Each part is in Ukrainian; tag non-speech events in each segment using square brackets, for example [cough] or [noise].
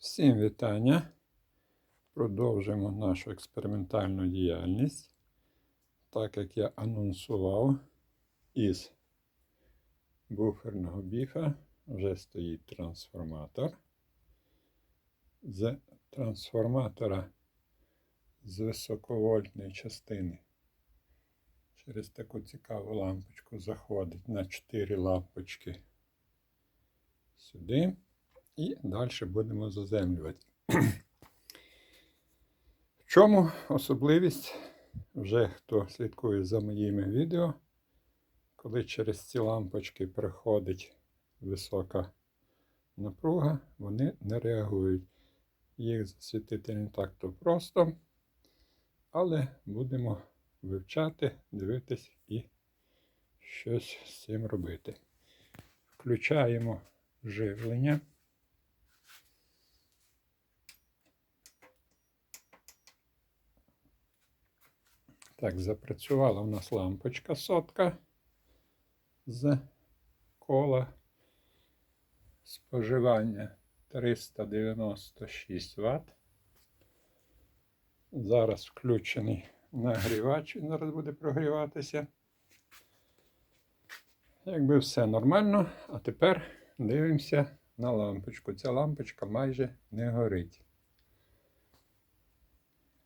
Всім вітання. Продовжуємо нашу експериментальну діяльність. Так як я анонсував, із буферного біфа вже стоїть трансформатор. З трансформатора з високовольтної частини через таку цікаву лампочку заходить на 4 лампочки сюди. І далі будемо заземлювати. В чому особливість, вже хто слідкує за моїми відео, коли через ці лампочки приходить висока напруга, вони не реагують. Їх засвітити не так то просто, але будемо вивчати, дивитись і щось з цим робити. Включаємо живлення. Так, запрацювала у нас лампочка сотка з кола споживання 396 Вт. Зараз включений нагрівач, він зараз буде прогріватися. Якби все нормально, а тепер дивимося на лампочку. Ця лампочка майже не горить.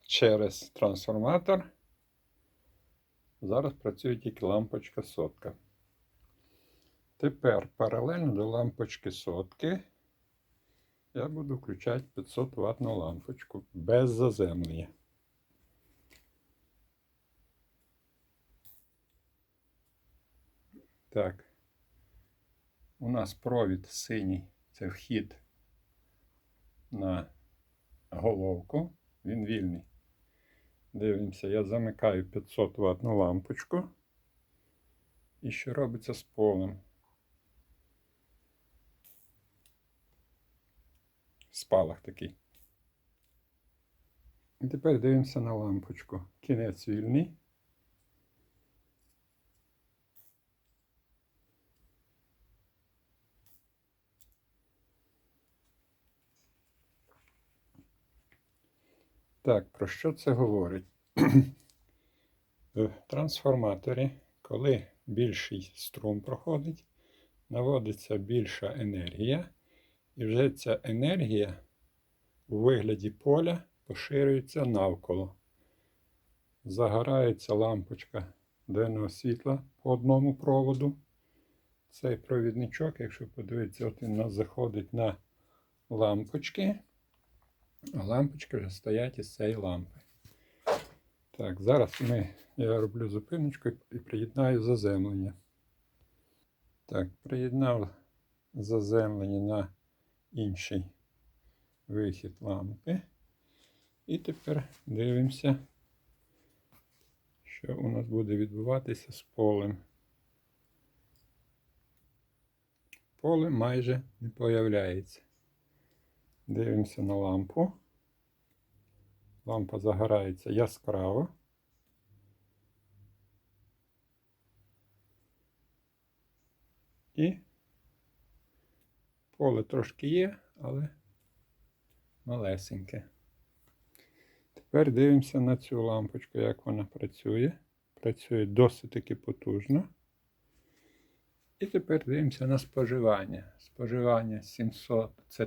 Через трансформатор Зараз працює тільки лампочка сотка. Тепер паралельно до лампочки сотки я буду включати 500 ватну лампочку без заземлення. Так, у нас провід синій, це вхід на головку, він вільний. Дивимося, я замикаю 500 ватну лампочку. І що робиться з полем? Спалах такий. І тепер дивимося на лампочку. Кінець вільний. Так, про що це говорить? [clears throat] В трансформаторі, коли більший струм проходить, наводиться більша енергія, і вже ця енергія у вигляді поля поширюється навколо. Загорається лампочка денного світла по одному проводу. Цей провідничок, якщо подивитися, от він заходить на лампочки. Лампочки вже стоять із цієї лампи. Так, зараз ми, я роблю зупиночку і приєднаю заземлення. Так, приєднав заземлення на інший вихід лампи. І тепер дивимося, що у нас буде відбуватися з полем. Поле майже не появляється. Дивимося на лампу. Лампа загорається яскраво. І поле трошки є, але малесеньке. Тепер дивимося на цю лампочку, як вона працює. Працює досить таки потужно. І тепер дивимося на споживання. Споживання 700, це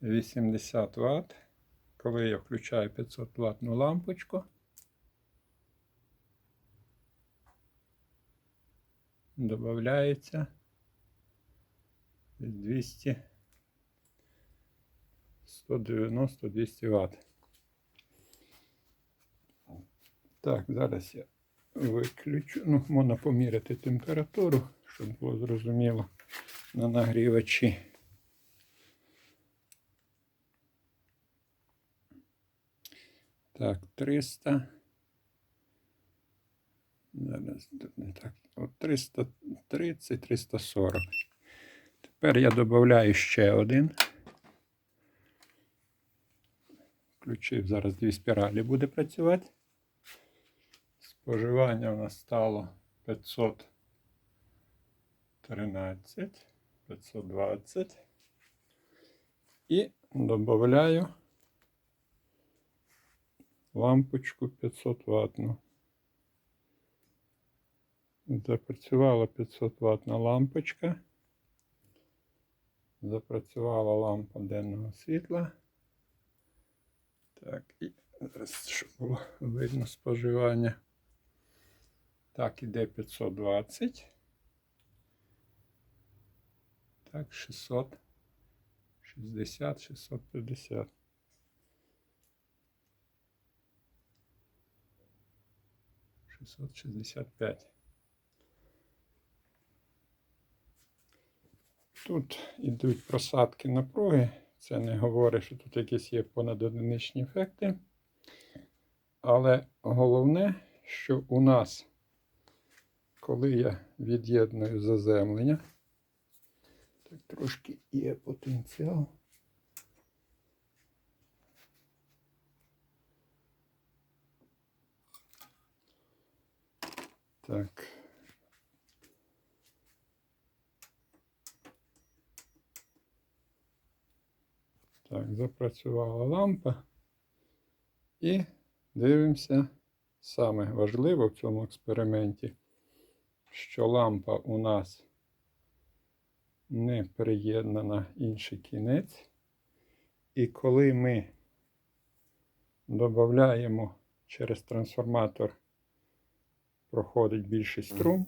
380 Вт. Коли я включаю 500 ватну лампочку, додається 200 190-200 Вт. Так, зараз я виключу. Ну, можна поміряти температуру, щоб було зрозуміло на нагрівачі. Так, 300. Зараз не так. От 330, 340. Тепер я додаю ще один. Включив, зараз дві спіралі буде працювати. Споживання у нас стало 513, 520. І Добавляю лампочку 500 ваттну. Запрацювала 500 ваттна лампочка. Запрацювала лампа денного світла. Так, і зараз, щоб було видно споживання. Так, іде 520. Так, 660, 650. Шістсот шістдесят п'ять. Тут йдуть просадки напруги. Це не говорить, що тут якісь є понадодиничні ефекти. Але головне, що у нас, коли я від'єдную заземлення, так трошки є потенціал. Так. Так, запрацювала лампа. І дивимося, саме важливе в цьому експерименті, що лампа у нас не приєднана інший кінець. І коли ми додаємо через трансформатор, проходить більший струм,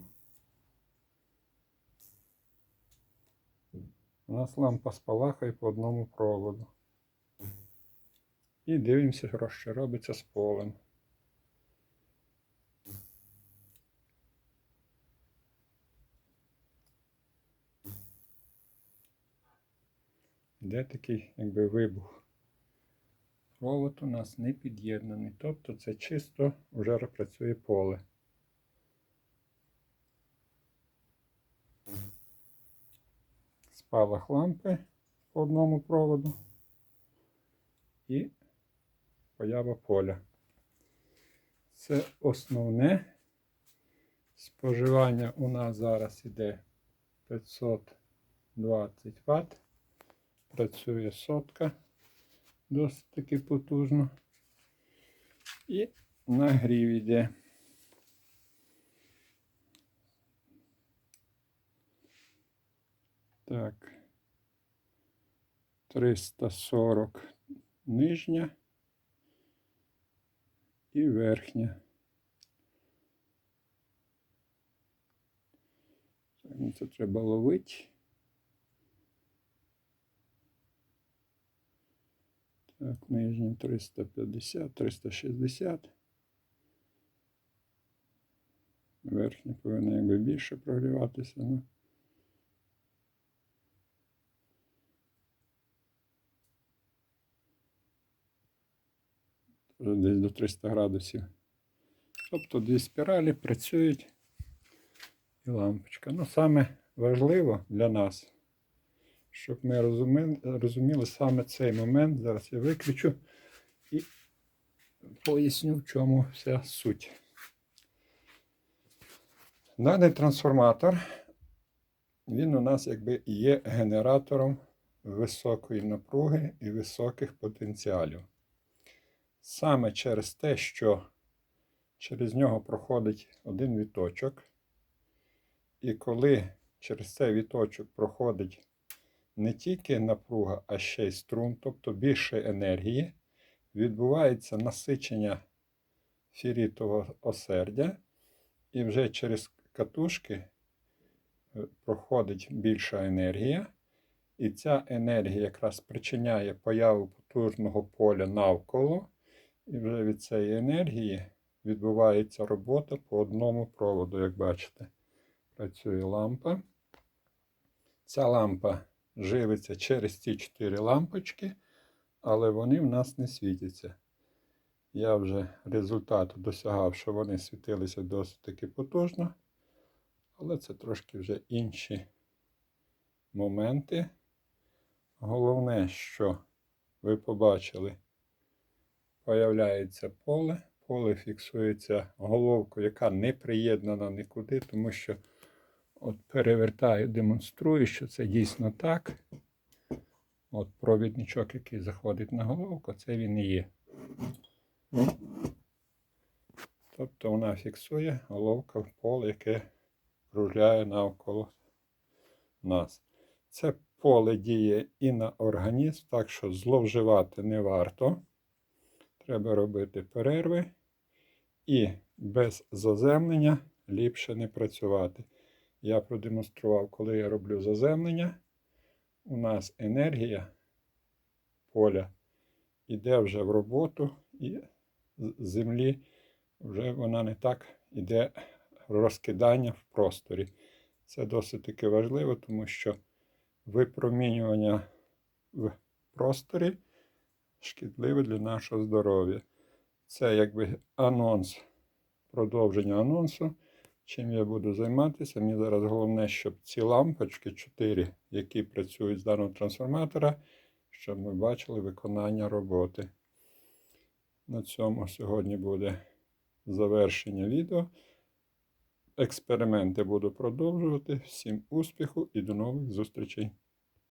у нас лампа спалахає по одному проводу. І дивимося, що робиться з полем. Де такий якби вибух? Провод у нас не під'єднаний, тобто це чисто вже працює поле. Спалах лампи по одному проводу і поява поля. Це основне. Споживання у нас зараз іде 520 Вт. Працює сотка досить таки потужно. І нагрів іде. Так. 340 нижня і верхня. Ну, Це треба ловити. Так, нижня 350, 360. Верхня повинна якби більше прогріватися. Ну. Десь до 300 градусів. Тобто дві спіралі працюють і лампочка. Ну, саме важливо для нас, щоб ми розуміли, розуміли саме цей момент. Зараз я виключу і поясню, в чому вся суть. Даний трансформатор, він у нас якби є генератором високої напруги і високих потенціалів. Саме через те, що через нього проходить один віточок. І коли через цей віточок проходить не тільки напруга, а ще й струм, тобто більше енергії, відбувається насичення фірітового осердя, і вже через катушки е, проходить більша енергія. І ця енергія якраз спричиняє появу потужного поля навколо. І вже від цієї енергії відбувається робота по одному проводу, як бачите. Працює лампа. Ця лампа живиться через ці 4 лампочки, але вони в нас не світяться. Я вже результату досягав, що вони світилися досить таки потужно. Але це трошки вже інші моменти. Головне, що ви побачили, появляється поле. Поле фіксується головкою, яка не приєднана нікуди, тому що от перевертаю, демонструю, що це дійсно так. От провідничок, який заходить на головку, це він і є. Тобто вона фіксує головка в поле, яке кружляє навколо нас. Це поле діє і на організм, так що зловживати не варто. Треба робити перерви. І без заземлення ліпше не працювати. Я продемонстрував, коли я роблю заземлення, у нас енергія поля йде вже в роботу, і з землі вже вона не так іде розкидання в просторі. Це досить таки важливо, тому що випромінювання в просторі шкідливе для нашого здоров'я. Це якби анонс, продовження анонсу, чим я буду займатися. Мені зараз головне, щоб ці лампочки 4, які працюють з даного трансформатора, щоб ми бачили виконання роботи. На цьому сьогодні буде завершення відео. Експерименти буду продовжувати. Всім успіху і до нових зустрічей!